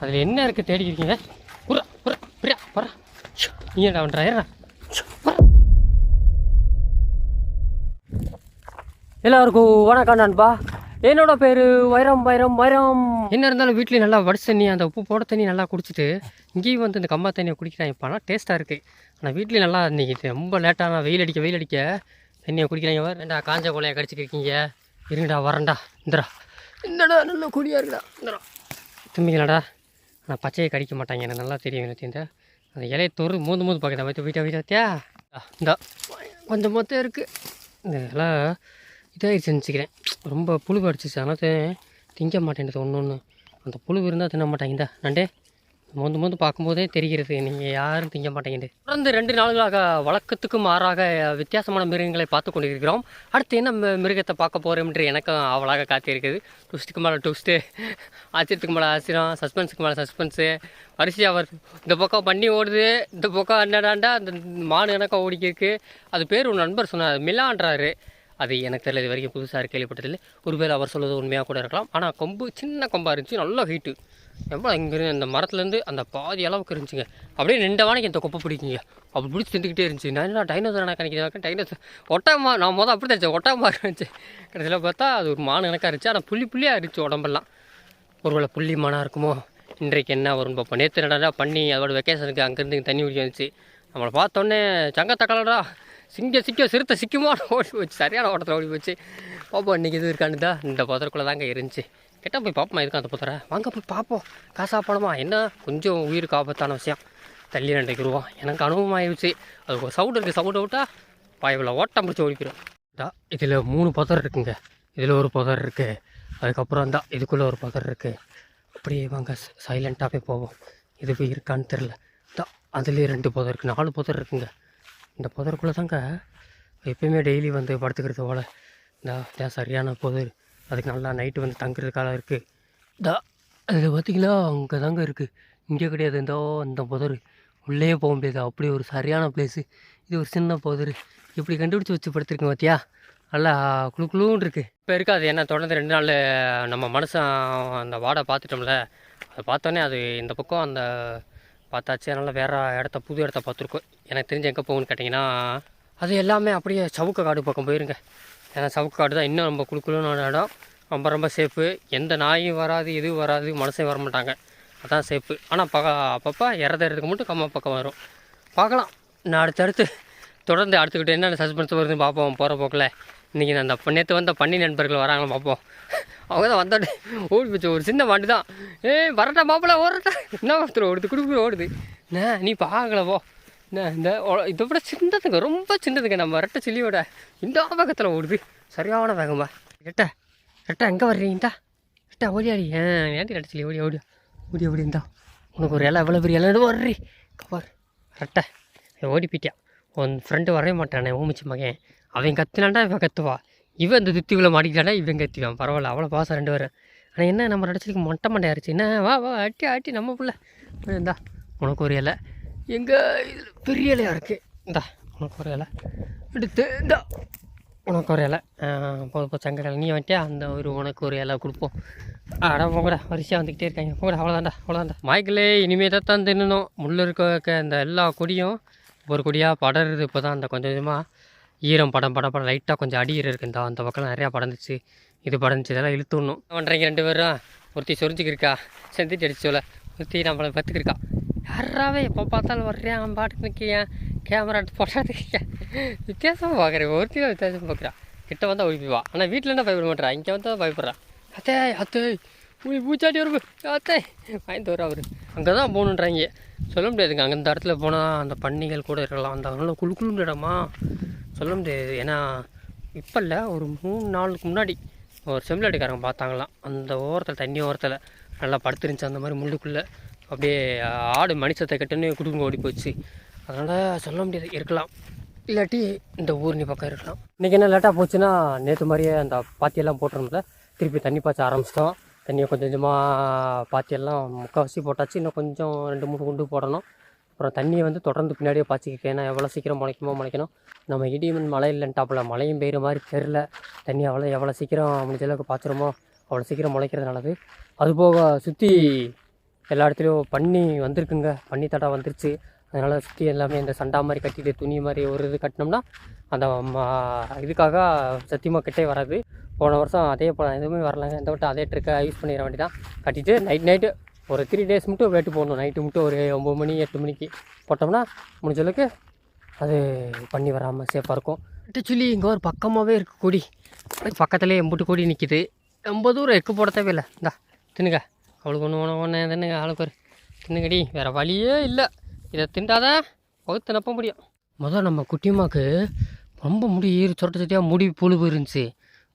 அதில் என்ன இருக்குது தேடிக்கிறீங்க புறா புறா புரியா புறா நீ என்ன பண்ணுறா எல்லாருக்கும் வணக்கம் நண்பா. என்னோட பேர் வைரம் வைரம் வைரம். என்ன இருந்தாலும் வீட்லேயும் நல்லா வடிச்ச தண்ணி அந்த உப்பு போட தண்ணி நல்லா குடிச்சிட்டு இங்கேயும் வந்து இந்த கம்மா தண்ணியை குடிக்கிறேன். இப்போ ஆனால் டேஸ்ட்டாக இருக்குது ஆனால் வீட்லேயும் நல்லா இன்னைக்கு இது ரொம்ப லேட்டான வெயில் அடிக்க வெயில் அடிக்க தண்ணியை குடிக்கிறாங்க ரெண்டா காஞ்ச கொலையை கடிச்சிருக்கீங்க இருங்கடா வரேன்டா. இந்தடா. இந்தடா நல்ல குடியாக இருக்குடா. இந்தடா. தும்பிங்களாடா ஆனால் பச்சையை கடிக்க மாட்டாங்க. எனக்கு நல்லா தெரியும் எனக்கு இந்த அந்த இலையை தொறு மூந்து மூந்து பார்க்குறேன் வைத்து போயிட்டா வீட்டை வத்தியா? இந்த. கொஞ்சம் மொத்தம் இருக்குது இந்த இதெல்லாம் இதாகிடுச்சு நினச்சிக்கிறேன் ரொம்ப புழு அடிச்சிச்சு. அதனால் திங்க மாட்டேன்றது ஒன்று ஒன்று அந்த புழு இருந்தால் தின்ன மாட்டாங்க. இந்த நண்டே. மொந்து மொந்து பார்க்கும்போதே தெரிகிறது. நீங்கள் யாரும் திங்க மாட்டேங்குது. தொடர்ந்து ரெண்டு நாள்களாக வழக்கத்துக்கு மாறாக வித்தியாசமான மிருகங்களை பார்த்து கொண்டிருக்கிறோம். அடுத்து என்ன மிருகத்தை பார்க்க போகிறோம் என்று எனக்கும் அவளாக காத்திருக்குது. ட்விஸ்ட்டுக்கு மேலே ட்விஸ்ட்டு ஆச்சரியத்துக்கு மேலே ஆச்சரியம் சஸ்பென்ஸுக்கு மேலே சஸ்பென்ஸு வரிசையாக வருது. இந்த பக்கம் பண்ணி ஓடுது. இந்த பக்கம் என்னடாண்டா அந்த மாடு எனக்கா ஓடிக்கிருக்கு. அது பேர் ஒரு நண்பர் சொன்னார். மிலான்றாரு. அது எனக்கு தெரியல இது வரைக்கும் புதுசாக கேள்விப்பட்டதில்லை. ஒருவேளை அவர் சொல்வது உண்மையாக கூட இருக்கலாம். ஆனால் கொம்பு சின்ன கொம்பாக இருந்துச்சு. நல்ல ஹைட்டு எவ்வளோ இங்கே இந்த மரத்துலேருந்து அந்த பாதி அளவுக்கு இருந்துச்சுங்க. அப்படியே ரெண்டு வானைக்கு இந்த கொப்பை பிடிக்குங்க. அப்படி பிடிச்சி திண்டுக்கிட்டே இருந்துச்சு. நான் என்ன டைனோசர் எனக்கு நினைக்கிறேன் டைனோசர் ஒட்டாமா நான் மொதல் அப்படி தான் ஒட்டாமா இருந்துச்சு. கடைசியில் பார்த்தா அது ஒரு மான் எனக்காக இருந்துச்சு. ஆனால் புள்ளி புள்ளியாக இருந்துச்சு உடம்பெல்லாம். ஒருவேளை புள்ளி மானாக இருக்குமோ? இன்றைக்கு என்ன வரும்னு பார்ப்போம். நேற்று நடடா பண்ணி அதோட வெக்கேஷனுக்கு அங்கேருந்து தண்ணி குடிக்க வந்துச்சு. நம்மளை பார்த்தோன்னே சங்கத்தக்கலடா சிங்க சிக்க சிறுத்தை சிக்குமான்னு ஓடி போச்சு. சரியான ஓட்டத்தில் ஓடி போச்சு. பார்ப்போம் இன்றைக்கி இது இருக்கான்னு தான் இந்த புதருக்குள்ளே தாங்க இருந்துச்சு. கேட்டால் போய் பார்ப்போமா இருக்கா அந்த புதரை? வாங்க போய் பார்ப்போம் காசா பணமா என்ன? கொஞ்சம் உயிருக்கு ஆபத்தான விஷயம். தள்ளி ரெண்டைக்கு ரூபா. எனக்கு அனுபவம் ஆயிடுச்சு அது ஒரு சவுண்டு இருக்குது சவுண்டை விட்டால் பாயவில் ஓட்டம் பிடிச்சி ஓடிக்கிறோம் இதா இதில் மூணு புதர் இருக்குங்க. இதில் ஒரு புதர் இருக்குது அதுக்கப்புறம் தான் இதுக்குள்ளே ஒரு புதர் இருக்குது அப்படியே வாங்க சைலண்ட்டாக போய் போவோம். இது போய் இருக்கான்னு தெரில தான் அதுலேயே ரெண்டு புதர் இருக்குது நாலு புதர் இருக்குங்க. இந்த புதருக்குள்ளே தாங்க எப்பயுமே டெய்லி வந்து படுத்துக்கிறது போல். இந்த இதான் சரியான புதர். அதுக்கு நல்லா நைட்டு வந்து தங்குறதுக்காக இருக்குது தா அதில் பார்த்தீங்களா அங்கே தாங்க இருக்குது இங்கே கிடையாது. இந்த அந்த புதர். உள்ளே போக முடியாது. அப்படி ஒரு சரியான பிளேஸு இது ஒரு சின்ன புதர். இப்படி கண்டுபிடிச்சி வச்சு படுத்துருக்கேன் பார்த்தியா நல்லா குளு குளுன்னு இருக்குது இப்போ இருக்காது. ஏன்னா தொடர்ந்து ரெண்டு நாள் நம்ம மனுஷன் அந்த வாடை பார்த்துட்டோம்ல. அதை பார்த்தோன்னே அது இந்த பக்கம் அந்த பார்த்தாச்சு. அதனால் வேறு இடத்த புது இடத்த பார்த்துருக்கோம். எனக்கு தெரிஞ்சு எங்கே போகும்னு கேட்டிங்கன்னா அது எல்லாமே அப்படியே சவுக்க காடு பக்கம் போயிருங்க. ஏன்னா சவுக்க காடு தான் இன்னும் ரொம்ப குளு இடம். ரொம்ப ரொம்ப சேஃபு எந்த நாயும் வராது எதுவும் வராது மனசே வர மாட்டாங்க. அதான் சேஃபு ஆனால் பக அப்பப்போ இறதுறதுக்கு மட்டும் கம்மா பக்கம் வரும். பார்க்கலாம். நான் அடுத்தடுத்து தொடர்ந்து அடுத்துக்கிட்டு என்னென்ன சஸ்பென்ஸ் வருதுன்னு பார்ப்போம் போகிற போக்கில். இன்றைக்கி நான் அந்த நேற்று வந்த பண்ணி நண்பர்கள் வராங்களா பார்ப்போம். அவங்க தான் வந்தோடனே ஓடி போச்சு. ஒரு சின்ன மாட்டு தான். ஏய் வரட்டா மாப்பிள்ள ஓடட்டா என்ன ஒருத்தர் ஓடுது? குடுக்குற ஓடுது. என்ன நீ பார்க்கலவோ என்ன இந்த இதை விட சின்னதுங்க ரொம்ப சின்னதுங்க. நம்ம ரெட்டை சில்லியோட இந்த வேகத்தில் ஓடுது. சரியான வேகமா. ரெட்டை ரெட்டை எங்கே வர்றீங்கடா ரெட்டை ஓடியாடி ஏன் ஏன்டி ரெட்டை சில்லி? ஓடி ஓடி. ஓடி ஓடி இருந்தா உனக்கு ஒரு இலை எவ்வளோ பெரிய இலை வர்றி. கவர் ரெட்டை ஓடி போயிட்டியா? உன் ஃப்ரெண்டு வரவே மாட்டானே ஊமிச்சு மகன். அவன் கத்துனாண்டா இவன் கத்துவா. இவன் இந்த துத்திக்குள்ளே மாட்டிக்கிட்டானா? இவன் கத்துவான் பரவாயில்ல. அவ்வளோ பாசம் ரெண்டு பேரும். ஆனால் என்ன நம்ம நடிச்சதுக்கு மொட்டை மண்டையாருச்சு என்ன? வா வா அட்டி அட்டி நம்ம பிள்ளை. இந்தா உனக்கு ஒரு இலை. எங்கள் இதில் பெரிய இலையாக இருக்குது இந்தா உனக்கு ஒரு இலை. எடுத்து இந்தா. உனக்கு ஒரு இலை. போது போ சங்கர நீ வந்துட்டியா அந்த ஒரு உனக்கு ஒரு இலை கொடுப்போம். அட போங்கடா வரிசையாக வந்துக்கிட்டே இருக்காங்க. போங்கடா அவ்வளோதான்டா அவ்வளோதான்டா மாய்க்கிலே இனிமேல் தான் தான் தின்னணும். முள்ளு இருக்க அந்த எல்லா கொடியும் ஒரு கொடியாக படருது. இப்போ தான் அந்த கொஞ்சம் கொஞ்சமாக ஈரம் படம் படம் படம். லைட்டாக கொஞ்சம் அடி இருக்கு. இந்த அந்த பக்கம் நிறையா படந்துச்சு. இது படந்துச்சு. இதெல்லாம் இழுத்துடணும். பண்ணுறீங்க ரெண்டு பேரும்? ஒருத்தி சொரிஞ்சுக்கிருக்கா. செஞ்சுட்டு அடிச்சோல. ஒருத்தி நம்மளை பத்துக்கிருக்கா. யாராவே எப்போ பார்த்தாலும் வர்றேன் அவன் பாட்டுக்கு நிற்கிறேன் கேமரா எடுத்து போட்டாது வித்தியாசமாக பார்க்குறேன் ஒருத்தி தான் வித்தியாசம் பார்க்குறா கிட்ட வந்தால் ஒழிப்பிவா ஆனால் வீட்டில் என்ன பயப்பட மாட்டேறா? இங்கே வந்தால் பயப்படுறா. அத்தே அத்தே. உய் பூச்சாட்டி வரும் அத்தே. வாங்கிட்டு வர அவர். அங்கே தான் போகணுன்றாங்க. சொல்ல முடியாதுங்க. அங்கே இந்த இடத்துல போனால் அந்த பன்னிகள் கூட இருக்கலாம். அந்த நல்ல குழு குழுன்ற இடமா? சொல்ல முடியாது. ஏன்னா இப்போ இல்லை ஒரு மூணு நாளுக்கு முன்னாடி ஒரு செம்பிளாடிக்காரங்க பார்த்தாங்களாம். அந்த ஓரத்தில் தண்ணி ஓரத்தில் நல்லா படுத்துருந்துச்சு. அந்த மாதிரி முள்ளுக்குள்ளே அப்படியே ஆடு மனுஷத்தை கட்டுன்னு குடும்பம் ஓடி போச்சு. அதனால் சொல்ல முடியாது. இருக்கலாம். இல்லாட்டி இந்த ஊர்னி பக்கம் இருக்கலாம். இன்றைக்கி என்ன லேட்டாக போச்சுன்னா நேற்று மாதிரியே அந்த பாத்தியெல்லாம் போட்டிருந்தோம்ல. திருப்பி தண்ணி பாய்ச்ச ஆரம்பிச்சிட்டோம். தண்ணியை கொஞ்சம் கொஞ்சமாக பாத்தியெல்லாம் முக்கால்வாசி போட்டாச்சு. இன்னும் கொஞ்சம் ரெண்டு மூணு குண்டு போடணும். அப்புறம் தண்ணியை வந்து தொடர்ந்து பின்னாடியே பாய்ச்சிக்க ஏன்னா எவ்வளோ சீக்கிரம் முளைக்குமோ முளைக்கணும். நம்ம இடிமன் மழை இல்லைன்ட்டாப்புல மழையும் பெய்கிற மாதிரி தெரில தண்ணி அவ்வளோ எவ்வளோ சீக்கிரம் முடிஞ்ச அளவுக்கு பாய்ச்சிருமோ அவ்வளோ சீக்கிரம் முளைக்கிறது நல்லது. அதுபோக சுற்றி எல்லா இடத்துலையும் பண்ணி வந்திருக்குங்க. பண்ணி தடை வந்துருச்சு. அதனால் சுற்றி எல்லாமே இந்த சண்டா மாதிரி கட்டிட்டு துணி மாதிரி ஒரு இது கட்டினோம்னா அந்த ம- இதுக்காக சத்தியமாக கிட்டே வராது. போன வருஷம் அதே போல எதுவுமே வரலங்க. இந்த வட்டம் அதே ட்ரிக்கை யூஸ் பண்ணிட வேண்டியதான் கட்டிட்டு நைட் நைட்டு ஒரு த்ரீ டேஸ் மட்டும் வேட்டு போடணும் நைட்டு மட்டும் ஒரு ஒம்பது மணி எட்டு மணிக்கு போட்டோம்னா முடிஞ்ச அளவுக்கு அது பண்ணி வராமல் சேஃபாக இருக்கும். சொல்லி இங்கே ஒரு பக்கமாகவே இருக்குது கொடி. பக்கத்துலேயே எம்புட்டு கொடி நிற்கிது ரொம்ப தூரம் எக்கு போட தேவையில்லை. இந்தா தின்னுங்க. அவளுக்கு ஒன்று ஒன்று ஒன்று தின்னுங்க ஆளுக்கு ஒரு தின்னுங்கடி. வேறு வழியே இல்லை. இதை திண்டாதான் பகுத்து நப்ப முடியும். முதல் நம்ம குட்டிமாக்கு ரொம்ப முடி ஈறு சொட்ட சொட்டியாக முடி புழுவு இருந்துச்சு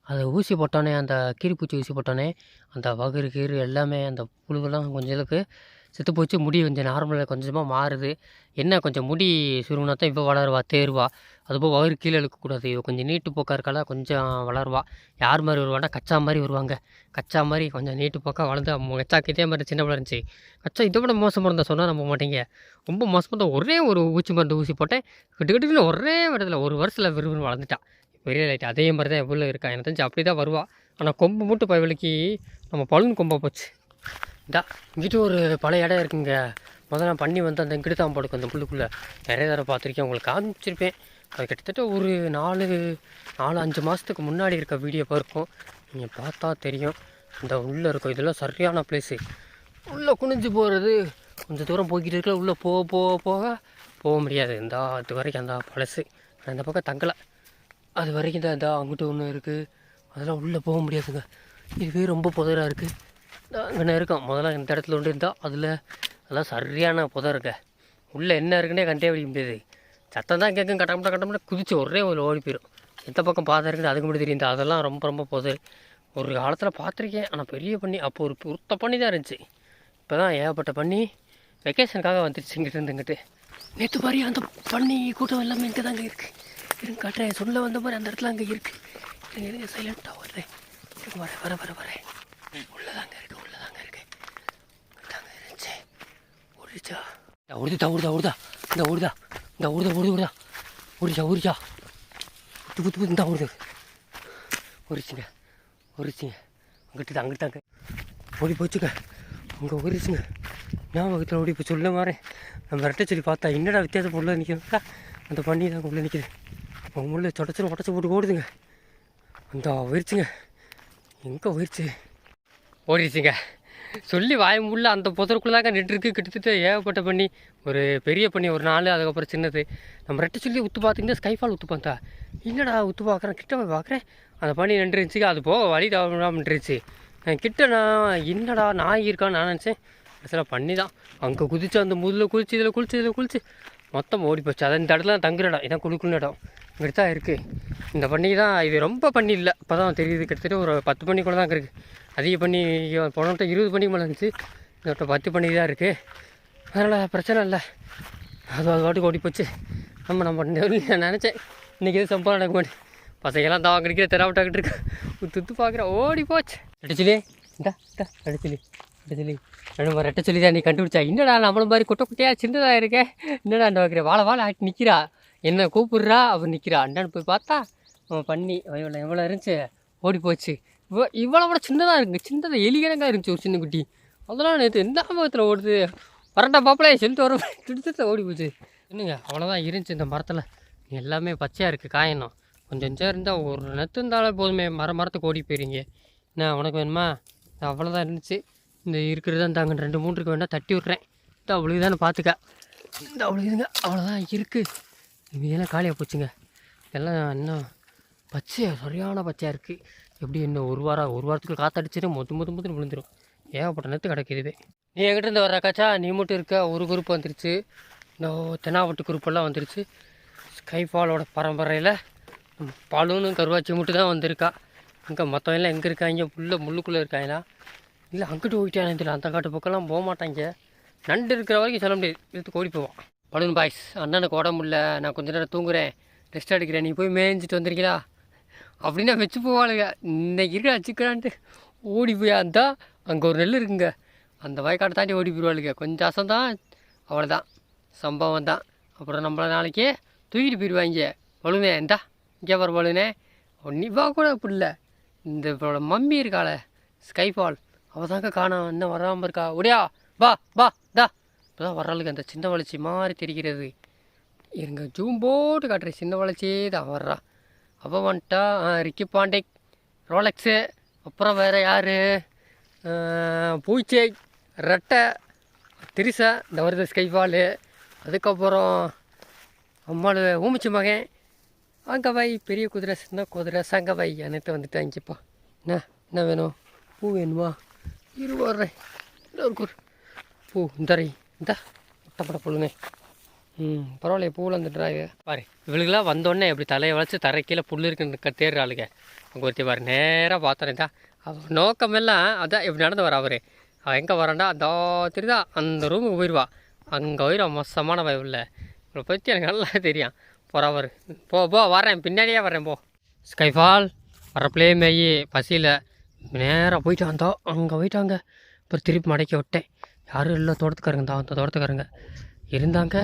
அதை ஊசி போட்டோன்னே அந்த கீரிப்பூச்சி ஊசி போட்டோன்னே அந்த வகுறு கீறு எல்லாமே அந்த புழுவெல்லாம் கொஞ்சம் அளவுக்கு செத்து போச்சு. முடி கொஞ்சம் நார்மலாக கொஞ்சமாக மாறுது. என்ன கொஞ்சம் முடி சுருங்கினா தான் இப்போ வளருவா தேருவா. அதுபோல் வயிறு கீழே இழுக்கக்கூடாது இவ கொஞ்சம் நீட்டு போக்கா இருக்கால கொஞ்சம் வளருவா. யார் மாதிரி வருவானா கச்சா மாதிரி வருவாங்க. கச்சா மாதிரி கொஞ்சம் நீட்டு போக்கா வளர்ந்து அவங்க கச்சாக்கு இதே மாதிரி சின்ன பிள்ளை இருந்துச்சு. கச்சா இதை விட மோசமாக இருந்தால் சொன்னால் நம்ப மாட்டீங்க. ரொம்ப மோசமாக இருந்தால் ஒரே ஒரு ஊசி மருந்து ஊசி போட்டேன். கிட்ட கிட்ட ஒரே இடத்துல ஒரு வருஷத்தில் விரும்பி வளர்ந்துட்டா. பெரிய லைட் அதே மாதிரி தான் எவ்வளோ இருக்கா? எனக்கு தெரிஞ்சு அப்படி தான் வருவா. ஆனால் கொம்பு மட்டும் பயவலிக்கு நம்ம பலூன் கொம்பை போச்சு. இந்தா இங்கிட்ட ஒரு பழைய இடம் இருக்குங்க. முதல்ல நான் பண்ணி வந்து அந்த இங்கிட்டு தான் படுக்கும் அந்த புல்லுக்குள்ளே. நிறைய தடவை பார்த்துருக்கேன் உங்களுக்கு காமிச்சிருப்பேன். அது கிட்டத்தட்ட ஒரு நாலு நாலு அஞ்சு மாதத்துக்கு முன்னாடி இருக்க வீடியோ பார்க்கும். நீங்கள் பார்த்தா தெரியும். இந்த உள்ளே இருக்கும். இதெல்லாம் சரியான பிளேஸு உள்ளே குனிஞ்சு போகிறது கொஞ்சம் தூரம் போய்கிட்டு இருக்கல உள்ளே போக போக போக போக முடியாது. இந்த அது வரைக்கும் அந்த பழசு. நான் இந்த பக்கம் தங்கலை. அது வரைக்கும் தான் இதாக அங்கிட்ட ஒன்று இருக்குது அதெல்லாம் உள்ளே போக முடியாதுங்க. இதுவே ரொம்ப புதராக இருக்குது அங்கே இருக்கும் முதல்ல இந்த இடத்துல ஒன்று இருந்தால் அதில் அதெல்லாம் சரியான புதர் இருக்க. உள்ளே என்ன இருக்குன்னே கண்டே பிடிக்க முடியாது. சத்தம் தான் கேட்கும். கட்டம்னா கட்டம்னா குதிச்சு ஒரே ஒரு ஓடி போயிடும் எந்த பக்கம் பாதை இருக்குது அதுக்கு மட்டும் தெரியும். அதெல்லாம் ரொம்ப ரொம்ப புதர். ஒரு காலத்தில் பார்த்துருக்கேன். ஆனால் பெரிய பண்ணி அப்போ ஒரு பொருத்த பண்ணி தான் இருந்துச்சு. இப்போ தான் ஏகப்பட்ட பண்ணி வெக்கேஷனுக்காக வந்துடுச்சு இங்கிட்டு இருந்துங்கிட்டு நேற்று மாதிரி அந்த பண்ணி கூட்டம் எல்லாமே இங்கே தாங்க இருக்குது இருங்க காட்டுறேன். சொல்ல வந்த மாதிரி அந்த இடத்துல அங்கே இருக்குது இருங்க இருங்க சைலண்ட்டாக வர்றேன் இருங்க வர வர வர வரேன் உள்ளதாங்க இருக்கு உள்ளதாங்க இருக்கு. தாங்க இருந்துச்சு. ஓடிச்சா ஓடுதா ஓடுதா ஓடுதா இந்த ஓடுதா இந்த ஓடுதா ஓடுது ஓடுதா ஓடிச்சா ஓடிச்சா குத்து குத்து புத்து இந்த ஓடுது ஓடிச்சுங்க ஓடிச்சுங்க அங்கிட்டு தான் அங்கிட்டு தாங்க ஓடி போச்சுங்க. அங்கே ஓடிச்சுங்க ஞாபகத்தில் ஓடி இப்போ சொல்ல மாறேன். நம்ம ரெட்டை சொல்லி பார்த்தா என்னடா வித்தியாசம் உள்ள நிற்கிறதா அந்த பண்ணி தான் உள்ளே நிற்கிது இப்போ முள்ளு தொடச்சு உடச்சி போட்டு ஓடுதுங்க. அந்த போயிடுச்சுங்க எங்கே போயிடுச்சு ஓடிடுச்சுங்க சொல்லி வாய முள்ள அந்த புதருக்குள்ளாக நின்றுருக்கு. கிட்டத்தட்ட ஏகப்பட்ட பண்ணி ஒரு பெரிய பண்ணி ஒரு நாள் அதுக்கப்புறம் சின்னது. நம்ம ரெட்டை சொல்லி உத்து பார்த்தீங்கன்னா ஸ்கைஃபால் உத்து பார்த்தா. என்னடா உத்து பார்க்குறேன்? கிட்ட போய் பார்க்குறேன். அந்த பண்ணி நின்றுருந்துச்சு அது போக வழி தவறாமட்டுருச்சு கிட்ட நான் என்னடா நாய் இருக்கான்னு நான் நினச்சேன். கடைசியில் பண்ணி தான். அங்கே குதிச்சு அந்த முதல்ல குளிச்சு இதில் குளிச்சு இதில் குளிச்சு. மொத்தம் ஓடி போச்சு அதான் இந்த இடத்துல தான் தங்குற இடம். இதான் குழுக்குள்ள இடம். இங்கிட்டு தான் இருக்குது இந்த பண்ணி தான் இது ரொம்ப பண்ணி இல்லை. இப்போ தான் தெரியுது கிட்டத்தட்ட ஒரு பத்து பண்ணி கூட தான் இருக்குது அதிக பண்ணி போனவட்ட இருபது பண்ணி மேலே இருந்துச்சு. இந்த வட்டம் பத்து பண்ணி தான் இருக்குது அதனால் பிரச்சனை இல்லை. அது அது வாட்டுக்கு ஓடி போச்சு. நம்ம நம்ம நான் நினச்சேன். இன்றைக்கி எது சம்பளம் நடக்க மாட்டேன். பசங்கெல்லாம் தான் கிடைக்கிற தெராவிட்டாக்கிட்டு இருக்கு. உத்து பார்க்குறேன் ஓடி போச்சு. அடிச்சிலே இந்தா இந்தா ரெட்டச்சிலி ரெட்டச்சிலி நம்ம சொல்லி. தான் நீ கண்டுபிடிச்சா. என்னடா நம்மள மாதிரி குட்டை குட்டையாக சின்னதாக இருக்கே? என்னடா அந்த வைக்கிற? வாழை வாழை ஆட்டி நிற்கிறா என்ன கூப்பிட்றா? அவர் நிற்கிறா அண்டான்னு போய் பார்த்தா அவன் பண்ணி எவ்வளோ எவ்வளோ இருந்துச்சு. ஓடி போச்சு. இவ்வளோ இவ்வளோ விட சின்னதாக இருக்குங்க சின்னதாக எலிகணக்காக இருந்துச்சு ஒரு சின்ன குட்டி. அதெல்லாம் நேற்று எந்த ஆபத்தில் ஓடுது? வரண்டா பாப்பலே செலுத்து வர திடுத்து ஓடி போச்சு. என்னங்க அவ்வளோதான் இருந்துச்சு இந்த மரத்தில். எல்லாமே பச்சையாக இருக்குது காயணும். கொஞ்சம் கொஞ்சம் இருந்தால் ஒரு நெத்து இருந்தாலே போதுமே. மரம் மரத்துக்கு ஓடி போயிருங்க. என்ன உனக்கு வேணுமா? அவ்வளோதான் இருந்துச்சு. இந்த இருக்கிறது தாங்க அங்கே ரெண்டு மூன்றுக்கு வேணால் தட்டி விட்றேன் இந்த அவ்வளோ தானே பார்த்துக்க இந்த அவ்வளோ இதுங்க அவ்வளோதான் இருக்குது இதெல்லாம் காலியாக போச்சுங்க. எல்லாம் இன்னும் பச்சையாக சரியான பச்சையாக இருக்குது எப்படி இன்னும் ஒரு வாரம் ஒரு வாரத்துக்கு காற்றடிச்சுட்டு மொத்த மொத்த மொத்தம் விழுந்துடும் ஏகப்பட்ட நேரத்து கிடக்கு நீ எங்கிட்ட இருந்து வர்றாக்காச்சா நீ மட்டும் இருக்க. ஒரு குரூப் வந்துருச்சு. இந்த தென்னாவட்டு குரூப்பெல்லாம் வந்துருச்சு. ஸ்கைஃபாலோட பரம்பரையில் பலூனும் கருவாச்சி மட்டும் தான் வந்திருக்கா. அங்கே மற்றவங்க எல்லாம் எங்கே இருக்காங்க? புல்ல முள்ளுக்குள்ளே இருக்காங்களா? இல்லை அங்கிட்டு போயிட்டானே தெரியல. அந்த காட்டு பக்கம்லாம் போக மாட்டாங்க நண்டு இருக்கிற வரைக்கும் சொல்ல முடியாது. எடுத்து ஓடி போவான். பலூன் பாய்ஸ் அண்ணனுக்கு உடம்புல நான் கொஞ்ச நேரம் தூங்குறேன். ரெஸ்ட் எடுக்கிறேன். நீ போய் மேய்ஞ்சிட்டு வந்துருக்கீங்களா அப்படின்னா வச்சு போவாளுங்க. இன்னைக்கு இருக்கிற வச்சுக்கிறான்ட்டு ஓடி போய் அந்த அங்கே ஒரு நெல் இருக்குங்க. அந்த வயக்காட்டை தாண்டி ஓடி போயிடுவாளுங்க. கொஞ்சம் அசந்தான். அவ்வளோதான் சம்பவம் தான். அப்புறம் நம்மள நாளைக்கு தூக்கிட்டு போயிடுவாங்க. பழுனே இந்தா இங்கே வர பழுனே. ஒன்னிவா கூட அப்படி இல்லை. இந்த இவளோட மம்மி இருக்காளே ஸ்கைஃபால் அவள் தாங்க காணோம். இன்னும் வராமல் இருக்கா? ஒடியா வா வா தா இப்போதான் வர்றாளுக்கு அந்த சின்ன வளர்ச்சி மாதிரி தெரிகிறது. இருங்க ஜூம் போட்டு காட்டுறேன். சின்ன வளர்ச்சியே தான் வர்றா. அவள் வந்துட்டா ரிக்கி பாண்டே ரோலக்ஸு அப்புறம் வேறு யார்? பூச்சை ரெட்டை திரிசா இந்த வருது ஸ்கைஃபாலு அதுக்கப்புறம் அம்மாள் ஊமிச்சு மகன். அங்கவை பெரிய குதிரை சின்ன குதிரை சங்கவை அனைத்து வந்துட்டாங்கப்பா என்ன என்ன வேணும்? பூ வேணுமா? இரு வர்றேன். ஒரு குரு பூ இந்தரை இந்த முட்டைப்பட புல்லுங்க ம் பரவாயில்லையே பூவில் வந்துடுறாங்க பாரு இவளுக்கெல்லாம் வந்தோடனே எப்படி தலையை வளைச்சி தரை கீழே புல் இருக்குன்னு தேடுறாளுங்க அங்கே ஒருத்தி பாரு நேராக பார்த்தோன்னே தான் அவர் நோக்கமெல்லாம் அதான் இப்படி நடந்து வர அவர். அவன் எங்கே வரான்டா அதோ தெரியுதா? அந்த ரூமுக்கு போயிடுவா அங்கே போயிடுவா மோசமான வயவில் இவளை பற்றி எனக்கு நல்லா தெரியும். போகிறவர் போ போ வரேன் பின்னாடியே வரேன் போ. ஸ்கைஃபால் வரப்பிலே மேயி பசியில். நேராக போயிட்டு வந்தோம் அங்கே போயிட்டாங்க அப்புறம் திருப்பி மடக்கி விட்டேன். யாரும் இல்லை தோட்டத்துக்காரங்க தான் தோட்டத்துக்காரங்க. இருந்தாங்க.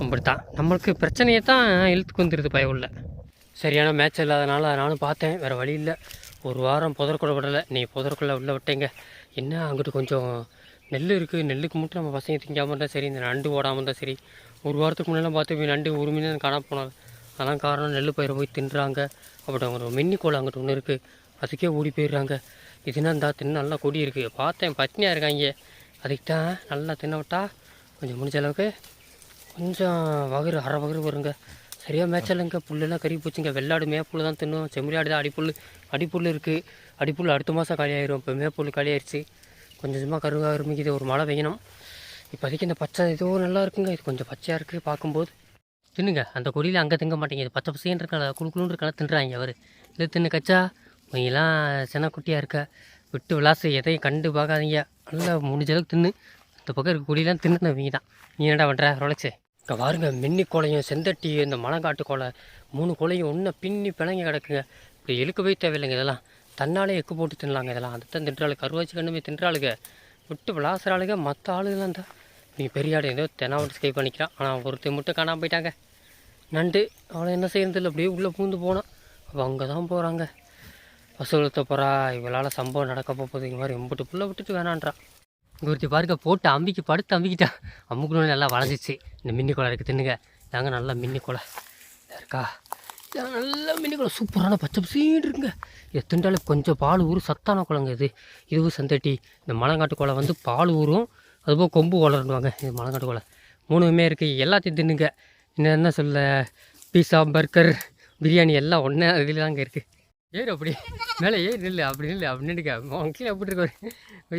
அப்படித்தான். நம்மளுக்கு பிரச்சனையை தான் இழுத்துக்கு வந்துடுது பயம் உள்ள. சரியான மேட்ச் இல்லாதனால நானும் பார்த்தேன். வேறு வழி இல்லை. ஒரு வாரம் புதற்குள்ள விடலை. நீ புதற்குள்ளே உள்ள விட்டீங்க. என்ன அங்கிட்டு கொஞ்சம் நெல் இருக்குது நெல்லுக்கு மட்டும் நம்ம பசங்க திங்காமல் இருந்தால் சரி. இந்த நண்டு ஓடாமல் இருந்தால் சரி. ஒரு வாரத்துக்கு முன்னெல்லாம் பார்த்து நண்டு ஒரு மீன் காண அதான் அதெல்லாம் காரணம். நெல் பயிரை போய் தின்றாங்க. அப்படி ஒரு மின்னி கோலம் அங்கிட்டு ஒன்று இருக்குது அதுக்கே ஓடி போயிடுறாங்க. இதுனா இந்த தின்னு நல்லா கொடி இருக்குது பார்த்தேன். பட்னியாக இருக்காங்க. அதுக்கு நல்லா தின்ன விட்டா கொஞ்சம் முடிஞ்ச அளவுக்கு கொஞ்சம் வகுறு அரை வகுறு வருங்க. சரியாக மேய்ச்சலுங்க புல்லெல்லாம் கறி போச்சுங்க. வெள்ளாடு மேப்புல் தான் தின்னும் செம்மறியாடு தான் அடிப்புல் அடிப்புல் இருக்குது அடிப்புல் அடுத்த மாதம் காலியாயிரும் இப்போ மேப்புல் காலியாயிருச்சு கொஞ்சம் கொஞ்சமாக கருவாக ஆரம்பிக்குது ஒரு மழை பெய்யணும். இப்போதைக்கு இந்த பச்சை ஏதோ நல்லா இருக்குங்க. இது கொஞ்சம் பச்சையாக இருக்குது பார்க்கும்போது. தின்னுங்க. அந்த கொடியில் அங்கே திங்க மாட்டேங்குது பச்சை பசைன்னு இருக்கல குழு குழுன்னு இருக்கலாம் தின்றாங்க அவர். இது தின்னு கச்சா நீங்களாம் சின்ன குட்டியாக இருக்க? விட்டு விளாசு எதையும் கண்டு பார்க்காதீங்க. நல்லா முடிஞ்ச அளவுக்கு தின்னு. இந்த பக்கம் இருக்க தின்னு தின்னுனவங்க தான் நீ என்னடா பண்ணுற ரொலக்ஸு இங்கே பாருங்க மின்னி கோலையும் செந்தட்டி இந்த மலங்காட்டு கோலை. மூணு கோலையும் ஒன்று பின்னி பிணங்கி கிடக்குங்க. இப்படி போய் தேவையில்லைங்க இதெல்லாம். தன்னாலே எக்கு போட்டு தின்னலாங்க இதெல்லாம். அதுதான் தின்றாளு கருவாச்சி கண்ணுமே தின்றாளுங்க. விட்டு விளாசுறாளுங்க மற்ற ஆளுகெல்லாம் தான் நீ பெரிய ஆடு ஏதோ தெனாவட்டு ஸ்கை பண்ணிக்கிறான். ஆனால் ஒருத்தர் மட்டும் காணாமல் போயிட்டாங்க. நண்டு அவளை என்ன செய்யறது இல்லை அப்படியே உள்ளே பூந்து போனான். அப்போ அங்கே தான் போகிறாங்க வசூலத்தை போகிறா இவளால் சம்பவம் நடக்க போகுது இந்த மாதிரி எம்பிட்டு புள்ள விட்டுட்டு வேணான்றான் குருத்தி ஒருத்தி பாருங்க போட்டு அம்பிக்கு படுத்து அம்பிக்கிட்டான் அம்முக்குன்னு நல்லா வளைஞ்சிச்சு இந்த மின்னி குலை இருக்குது தின்னுங்க. தாங்க நல்லா மின்னி குலை இருக்கா? நல்லா மின்னி குலை சூப்பரான பச்சை பசீன்னு இருக்குங்க. இதை கொஞ்சம் பால் ஊறும் சத்தான குளங்க இது. இதுவும் சந்தட்டி. இந்த மலங்காட்டு குளம் வந்து பால் ஊறும் அதுபோல் கொம்பு வளருவாங்க இது மலங்காட்டு குளம் மூணுமே இருக்குது எல்லாத்தையும் தின்னுங்க. என்ன என்ன சொல்ல? பீஸா பர்கர் பிரியாணி எல்லாம் ஒன்றே இதில் தாங்க இருக்குது ஏறு அப்படி. மேலே ஏறி நில்லு அப்படி நில்லு அப்படி நின்றுக்க உன் கீழே எப்படி இருக்கு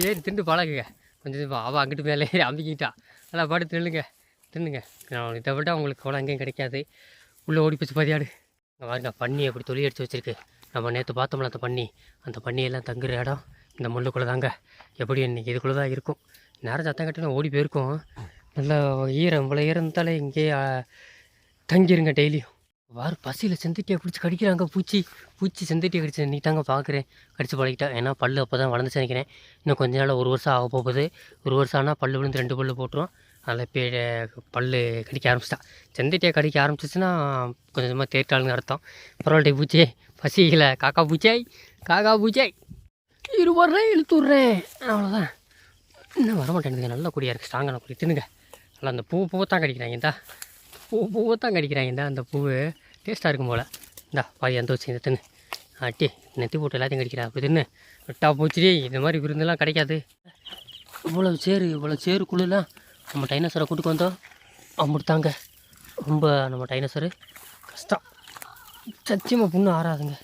ஏறி திண்டு பழகுங்க. கொஞ்சம் அவள் அங்கிட்டு மேலே ஏறி அம்பிக்கிட்டா நல்லா படுத்து நில்லுங்க தின்னுங்க நான் இதை விட உங்களுக்கு அவ்வளோ எங்கேயும் கிடைக்காது. உள்ளே ஓடி போச்சு பதியாடு மாதிரி நான் பண்ணி அப்படி தொழில் அடித்து வச்சிருக்கு. நம்ம நேற்று பார்த்தோம்ல அந்த பன்னி அந்த பன்னியெல்லாம் தங்குற இடம் இந்த முள்ளுக்குள்ளே தாங்க. எப்படி இன்னைக்கு இதுக்குள்ளே தான் இருக்கும். நேரம் சத்தம் கட்டினா ஓடி போயிருக்கோம். நல்லா ஈரம் இவ்வளோ ஈரம் இருந்தாலே இங்கேயே தங்கிருங்க டெய்லியும். வாரு பசியில் செந்தட்டியை பிடிச்சி கடிக்கிறாங்க பூச்சி. பூச்சி செந்தட்டியை கடிச்சு நின்றுட்டாங்க தாங்க பார்க்குறேன் கடிச்சு பழகிட்டா. ஏன்னா பல்லு அப்போ தான் வளர்ந்துச்சு நினைக்கிறேன். இன்னும் கொஞ்ச நாள் ஒரு வருஷம் ஆக போகுது. ஒரு வருஷம் ஆனால் பல்லு விழுந்து ரெண்டு பல்லு போட்டுரும். அதில் பே பல்லு கடிக்க ஆரம்பிச்சிட்டா. செந்தட்டியை கடிக்க ஆரம்பிச்சிச்சுன்னா கொஞ்சம் கொஞ்சமாக தேர்ட்டாளுங்க அர்த்தம். பரவாயில்ல பூச்சி. பசியில். காக்கா பூச்சாய் காக்கா பூச்சாய் இரு வர்றேன் இழுத்து விட்றேன். அவ்வளோதான் இன்னும் வர நல்ல கொடியாக இருக்குது ஸ்ட்ராங்கான கொடி. தின்னுங்க. நல்லா அந்த பூ பூவை தான் கடிக்கிறாங்க இந்தா. பூ பூவை தான் கடிக்கிறாங்க இந்தா அந்த பூவு. டேஸ்ட்டாக இருக்கும் போல். இந்தா பாதி அந்த வச்சு இந்த தின்னு. ஆட்டி நெத்தி போட்டு எல்லாத்தையும் கிடைக்கிறா? அப்படி தின்னு. விட்டா போச்சுடி இந்த மாதிரி விருந்தெல்லாம் கிடைக்காது. இவ்வளோ சேரு இவ்வளோ சேருக்குள்ளெல்லாம் நம்ம டைனோசரை கூட்டுக்கு வந்தோம். அம்பிடுத்தாங்க ரொம்ப நம்ம டைனோசரு கஷ்டம். சத்தியமாக புண்ணு ஆறாதுங்க.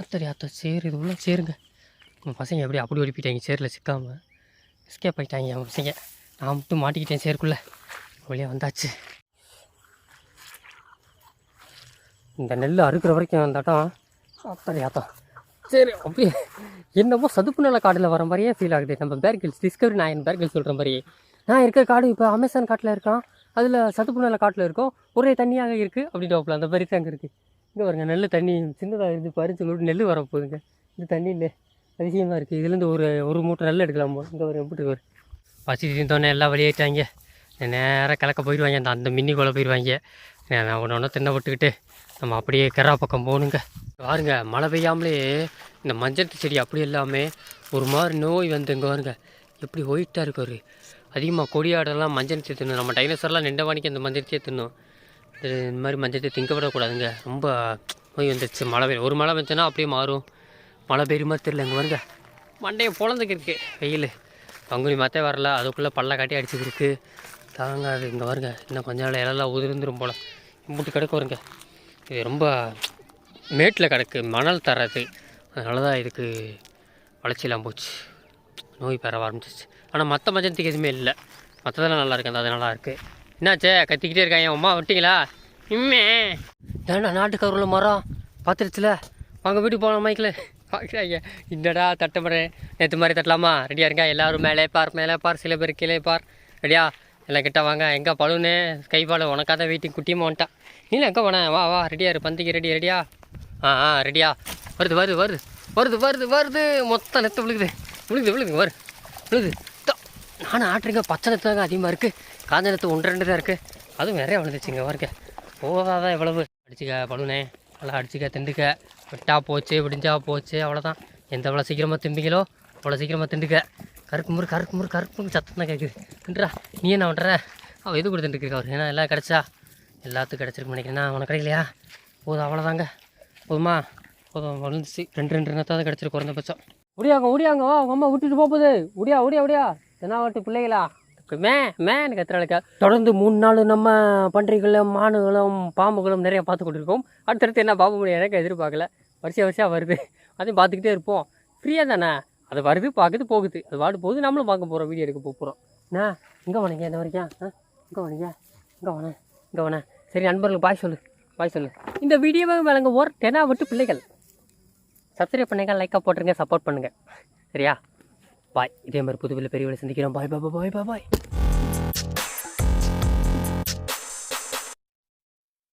அத்தடி அத்தை சேரு இது உள்ள சேருங்க. நம்ம பசங்க எப்படி அப்படி ஒடிப்பிட்டாங்க? சேரில் சிக்காமல் எஸ்கேப் ஆகிட்டாங்க அவங்க பசங்க. நான் மட்டும் மாட்டிக்கிட்டேன் சேருக்குள்ளே. வழியாக வந்தாச்சு. இந்த நெல் அறுக்கிற வரைக்கும் அந்த அத்தடி ஆட்டம் சரி. அப்படியே என்னமோ சதுப்பு நில காடில் வர மாதிரியே ஃபீல் ஆகுது. நம்ம பேர்கில்ஸ் டிஸ்கவரி நான் பேர்கில்ஸ் சொல்கிற மாதிரி நான் இருக்க காடு இப்போ அமேசான் காட்டில் இருக்கான் அதில் சதுப்பு நில காட்டில் இருக்கும் ஒரே தண்ணியாக இருக்குது அப்படின்ட்டு அந்த மாதிரி அங்கே இருக்குது இங்கே பாருங்க நெல் தண்ணி சின்னதாக இருந்து பறிச்சு விட்டு நெல் வர போகுதுங்க இது தண்ணி இல்லை அதிசயமாக இருக்குது இதுலேருந்து ஒரு ஒரு மூட்டை நெல் எடுக்கலாம் இங்கே ஒரு எப்படி ஒரு பசி தீர்ந்தோடனே எல்லாம் வெளியேட்டாங்க நேராக கிழக்க போயிடுவாங்க அந்த அந்த மின்னி கொலை போயிடுவாங்க ஒன்று ஒன்று தின்ன விட்டுக்கிட்டு நம்ம அப்படியே கெரா பக்கம் போகணுங்க பாருங்க மழை பெய்யாமலே இந்த மஞ்சள் செடி அப்படி எல்லாமே ஒரு மாதிரி நோய் வந்து இங்கே பாருங்க. எப்படி ஒயிட்டாக இருக்கு ஒரு அதிகமாக கொடியாடெல்லாம் மஞ்சள் தின்னும். நம்ம டைனோசர்லாம் நின்ற வாணிக்கு அந்த மஞ்சள் தின்னும். இது இந்த மாதிரி மஞ்சள் திங்கப்படக்கூடாதுங்க ரொம்ப நோய் வந்துடுச்சு மழை பெய்யும் ஒரு மழை பெஞ்சுன்னா அப்படியே மாறும். மழை பெய்யுமா தெரியல இங்கே வருங்க மண்டையை பொழந்துக்கு இருக்கு. வெயில். பங்குனி மாத்தே வரல. அதுக்குள்ளே பல்ல காட்டி அடிச்சுக்கிருக்கு தாங்காது. இங்கே வருங்க இன்னும் கொஞ்ச நாள் இலெல்லாம் உதிர்ந்துரும் போல். இப்படி கிடக்கு வருங்க இது ரொம்ப மேட்டில் கிடக்கு மணல் தராது. அதனால தான் இதுக்கு வளர்ச்சியெல்லாம் போச்சு. நோய் பரவ ஆரம்பிச்சிச்சு ஆனால் மற்ற மஜந்திக்கு எதுவுமே இல்லை. மற்றதெல்லாம் நல்லா இருக்கு. அது நல்லா இருக்குது என்னாச்சே? கத்திக்கிட்டே இருக்காங்க. அம்மா விட்டிங்களா இம்மே. ஏன்னா நாட்டுக்கருவில் மரம்? பார்த்துருச்சுல வாங்க வீட்டுக்கு போகலாம் மைக்கில் பார்க்குறாங்க என்னடா முறை நேற்று மாதிரி தட்டலாமா? ரெடியாக இருக்கா எல்லோரும் மேலே பார் மேலே பார். சில பேர் கீழே பார். ரெடியா? எல்லாம் கிட்ட வாங்க. எங்கே பழுனே கைப்பாடு உனக்காத தான் வீட்டுக்கு குட்டியுமா வந்துட்டான் நீல எங்கே போனேன் வா வா ரெடியா இரு பந்திக்கு ரெடி ரெடியா ஆ? ஆ ரெடியா வருது வருது வருது. வருது வருது வருது. மொத்தம் நெத்து விழுகுது. விழுகுது விழுகுது வரு. விழுகுது. தோ. நானும் ஆட்டுறீங்க. பச்சை நெத்து தாங்க அதிகமாக இருக்குது காஞ்ச நெத்து ஒன்று ரெண்டு தான் இருக்குது அதுவும் நிறைய விழுந்துச்சுங்க வருங்க போதாதான் எவ்வளவு அடிச்சுக்க பழுனே. நல்லா அடிச்சுக்க திண்டுக்க. விட்டா போச்சு விடிஞ்சா போச்சு. அவ்வளோதான் எந்த எவ்வளோ சீக்கிரமாக திம்பிங்களோ அவ்வளோ சீக்கிரமாக திண்டுக்க. கருக்கு முறு கருக்கு முறு கருக்கு முறு சத்தம் தான் கேட்குது தின்றா நீ என்ன பண்ணுற அவள் எது கொடுத்துட்டு இருக்கா? அவர் ஏன்னா எல்லாம் கிடச்சா? எல்லாத்துக்கும் கிடச்சிருக்கு நினைக்கிறேன்னா உனக்கு கிடைக்கலையா? போதும் அவ்வளோதாங்க போதுமா? போதும் வளர்ந்துச்சு ரெண்டு ரெண்டு ரெண்டாவது கிடச்சிருக்கு குறைந்தபட்சம். முடியாங்க ஓடியாங்க வா உங்கள் அம்மா விட்டுட்டு போகுது முடியா ஓடியா ஓடியா. தென்னாவட்டு பிள்ளைகளா? மே மேன்னு கத்துறாளுக்கா தொடர்ந்து மூணு நாள் நம்ம பன்றிகளும் மானுகளும் பாம்புகளும் நிறைய பார்த்து கொண்டிருக்கோம். அடுத்தடுத்து என்ன பாம்பு எனக்கு எதிர்பார்க்கல. வரிசையாக வரிசையாக வருது. அதையும் பார்த்துக்கிட்டே இருப்போம். ஃப்ரீயாக தானே? அது வருது பார்க்குது போகுது. அது வாடு போகுது நம்மளும் பார்க்க போகிறோம் வீடியோ எடுக்க போகிறோம் என்ன இங்கே வணங்க இந்த வரைக்கும் ஆ இங்கே வணங்க இங்கே வண இங்கே வண. சரி நண்பர்களுக்கு பாய் சொல்லு பாய் சொல்லு. இந்த வீடியோவை வழங்க ஓர் டெனா விட்டு பிள்ளைகள். சப்ஸ்கிரைப் பண்ணுங்கள் லைக்காக போட்டுருங்க சப்போர்ட் பண்ணுங்கள் சரியா? பாய் இதே மாதிரி புதுவில் பெரிய சந்திக்கிறோம். பாய் பாய் பாய் பாய் பாய்